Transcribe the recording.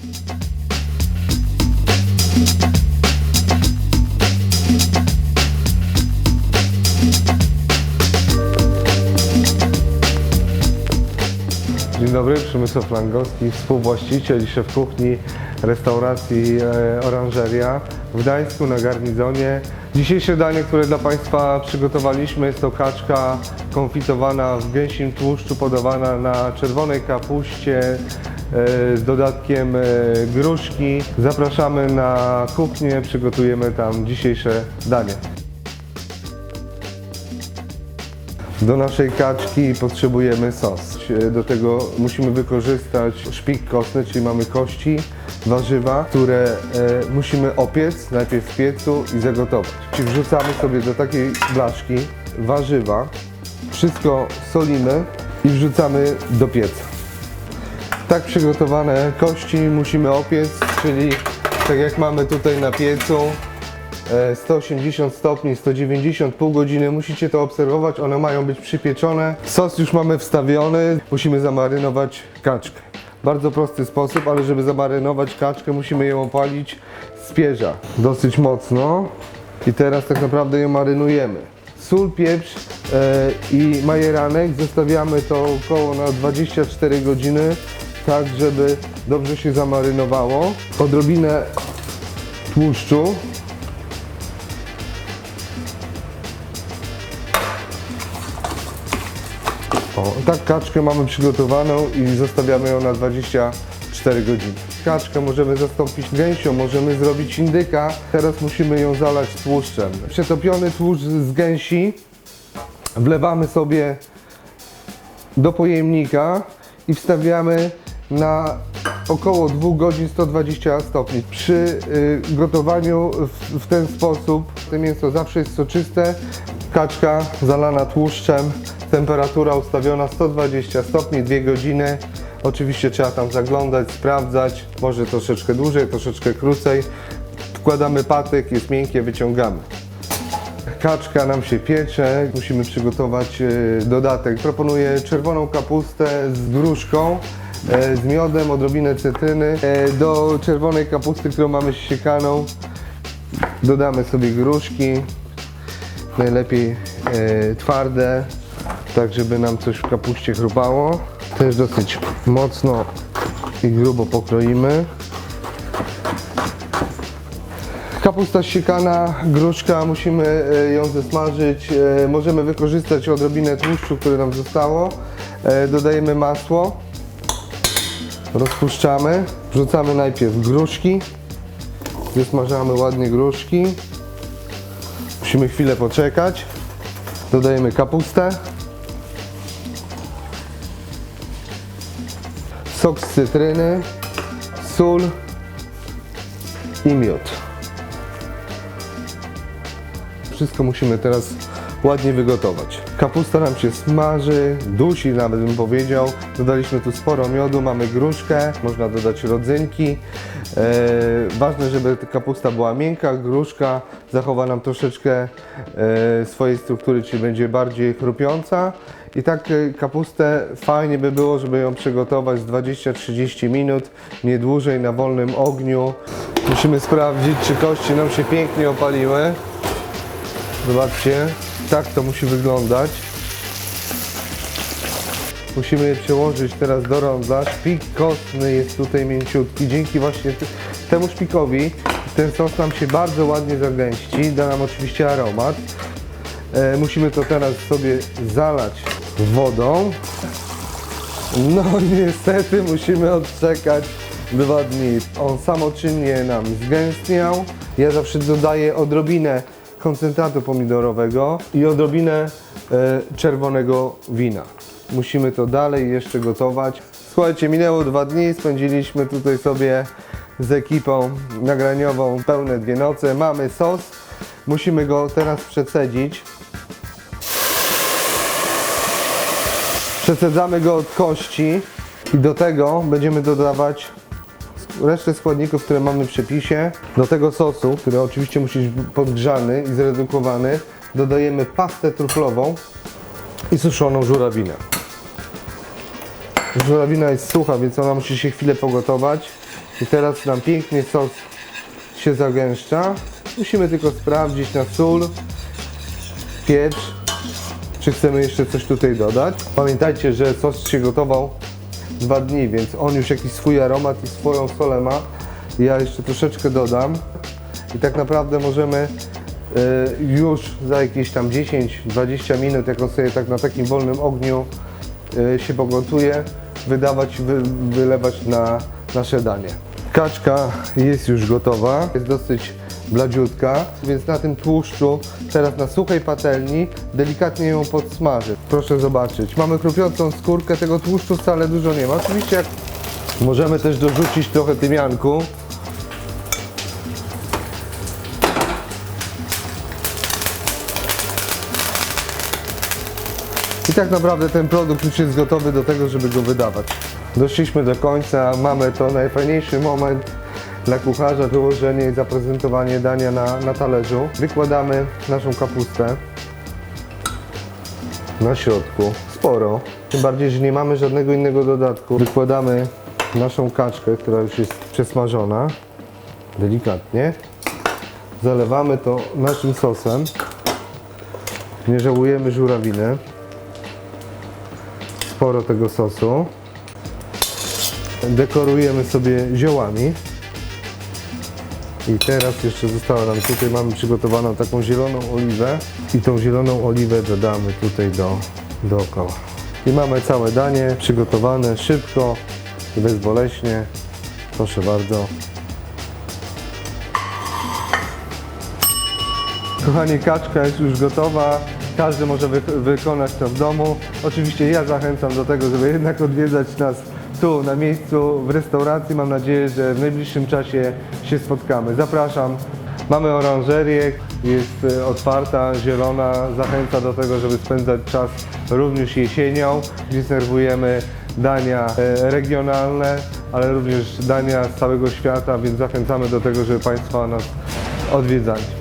Dzień dobry, Przemysław Langowski, współwłaściciel i szef kuchni restauracji e, Oranżeria w Gdańsku na garnizonie. Dzisiejsze danie, które dla Państwa przygotowaliśmy jest to kaczka konfitowana w gęsim tłuszczu, podawana na czerwonej kapuście z dodatkiem e, gruszki. Zapraszamy na kuchnię, przygotujemy tam dzisiejsze danie. Do naszej kaczki potrzebujemy sos. Do tego musimy wykorzystać szpik kostny, czyli mamy kości, warzywa, które e, musimy opiec najpierw w piecu i zagotować. Czyli wrzucamy sobie do takiej blaszki warzywa, wszystko solimy i wrzucamy do pieca. Tak przygotowane kości musimy opiec, czyli tak jak mamy tutaj na piecu, e, 180 stopni, 190, pół godziny. Musicie to obserwować, one mają być przypieczone. Sos już mamy wstawiony, musimy zamarynować kaczkę. Bardzo prosty sposób, ale żeby zamarynować kaczkę, musimy ją opalić z pierza dosyć mocno. I teraz tak naprawdę ją marynujemy. Sól, pieprz e, i majeranek zostawiamy to około na 24 godziny, tak żeby dobrze się zamarynowało. Odrobinę tłuszczu O, tak kaczkę mamy przygotowaną i zostawiamy ją na 24 godziny. Kaczkę możemy zastąpić gęsią, możemy zrobić indyka. Teraz musimy ją zalać tłuszczem. Przetopiony tłuszcz z gęsi wlewamy sobie do pojemnika i wstawiamy na około 2 godzin 120 stopni. Przy y, gotowaniu w, ten sposób to mięso zawsze jest soczyste. Kaczka zalana tłuszczem, temperatura ustawiona 120 stopni, 2 godziny. Oczywiście trzeba tam zaglądać, sprawdzać, może troszeczkę dłużej, troszeczkę krócej. Wkładamy patyk, jest miękkie, wyciągamy. Kaczka nam się piecze, musimy przygotować e, dodatek. Proponuję czerwoną kapustę z gruszką, z miodem, odrobinę cytryny. E, Do czerwonej kapusty, którą mamy siekaną, dodamy sobie gruszki, najlepiej e, twarde, tak żeby nam coś w kapuście chrupało. Też dosyć mocno i grubo pokroimy. Kapusta siekana, gruszka, musimy e, ją zesmażyć. E, Możemy wykorzystać odrobinę tłuszczu, które nam zostało. E, Dodajemy masło. Rozpuszczamy. Wrzucamy najpierw gruszki. Zesmażamy ładnie gruszki. Musimy chwilę poczekać. Dodajemy kapustę. Sok z cytryny, sól i miód. Wszystko musimy teraz ładnie wygotować. Kapusta nam się smaży, dusi nawet bym powiedział. Dodaliśmy tu sporo miodu, mamy gruszkę, można dodać rodzynki. E, ważne, żeby ta kapusta była miękka, gruszka zachowa nam troszeczkę e, swojej struktury, czyli będzie bardziej chrupiąca. I tak e, kapustę fajnie by było, żeby ją przygotować z 20-30 minut, nie dłużej na wolnym ogniu. Musimy sprawdzić, czy kości nam się pięknie opaliły. Zobaczcie, tak to musi wyglądać. Musimy je przełożyć teraz do ronda. Szpik kostny jest tutaj mięciutki. Dzięki właśnie temu szpikowi ten sos nam się bardzo ładnie zagęści. Da nam oczywiście aromat. E, musimy to teraz sobie zalać wodą. No niestety musimy odczekać dwa dni. On samoczynnie nam zgęstniał. Ja zawsze dodaję odrobinę koncentratu pomidorowego i odrobinę e, czerwonego wina. Musimy to dalej jeszcze gotować. Słuchajcie, minęło dwa dni, spędziliśmy tutaj sobie z ekipą nagraniową pełne dwie noce. Mamy sos, musimy go teraz przecedzić. Przecedzamy go od kości i do tego będziemy dodawać resztę składników, które mamy w przepisie. Do tego sosu, który oczywiście musi być podgrzany i zredukowany, dodajemy pastę truflową i suszoną żurawinę. Żurawina jest sucha, więc ona musi się chwilę pogotować. I teraz nam pięknie sos się zagęszcza. Musimy tylko sprawdzić na sól, pieprz, czy chcemy jeszcze coś tutaj dodać. Pamiętajcie, że sos się gotował dwa dni, więc on już jakiś swój aromat i swoją solę ma. Ja jeszcze troszeczkę dodam i tak naprawdę możemy e, już za jakieś tam 10-20 minut, jak on sobie tak na takim wolnym ogniu e, się pogotuje, wydawać, wy, wylewać na nasze danie. Kaczka jest już gotowa, jest dosyć bladziutka, więc na tym tłuszczu teraz na suchej patelni delikatnie ją podsmażę. Proszę zobaczyć, mamy chrupiącą skórkę, tego tłuszczu wcale dużo nie ma. Oczywiście jak możemy też dorzucić trochę tymianku. I tak naprawdę ten produkt już jest gotowy do tego, żeby go wydawać. Doszliśmy do końca, mamy to najfajniejszy moment dla kucharza, wyłożenie i zaprezentowanie dania na, na talerzu. Wykładamy naszą kapustę na środku, sporo, tym bardziej, że nie mamy żadnego innego dodatku. Wykładamy naszą kaczkę, która już jest przesmażona, delikatnie. Zalewamy to naszym sosem. Nie żałujemy żurawiny sporo tego sosu. Dekorujemy sobie ziołami. I teraz jeszcze została nam tutaj, mamy przygotowaną taką zieloną oliwę i tą zieloną oliwę dodamy tutaj do, dookoła. I mamy całe danie przygotowane szybko i bezboleśnie. Proszę bardzo. Kochani, kaczka jest już gotowa. Każdy może wy wykonać to w domu. Oczywiście ja zachęcam do tego, żeby jednak odwiedzać nas tu na miejscu w restauracji. Mam nadzieję, że w najbliższym czasie się spotkamy. Zapraszam. Mamy oranżerię, jest e, otwarta, zielona. Zachęca do tego, żeby spędzać czas również jesienią, gdzie serwujemy dania e, regionalne, ale również dania z całego świata, więc zachęcamy do tego, żeby Państwo nas odwiedzali.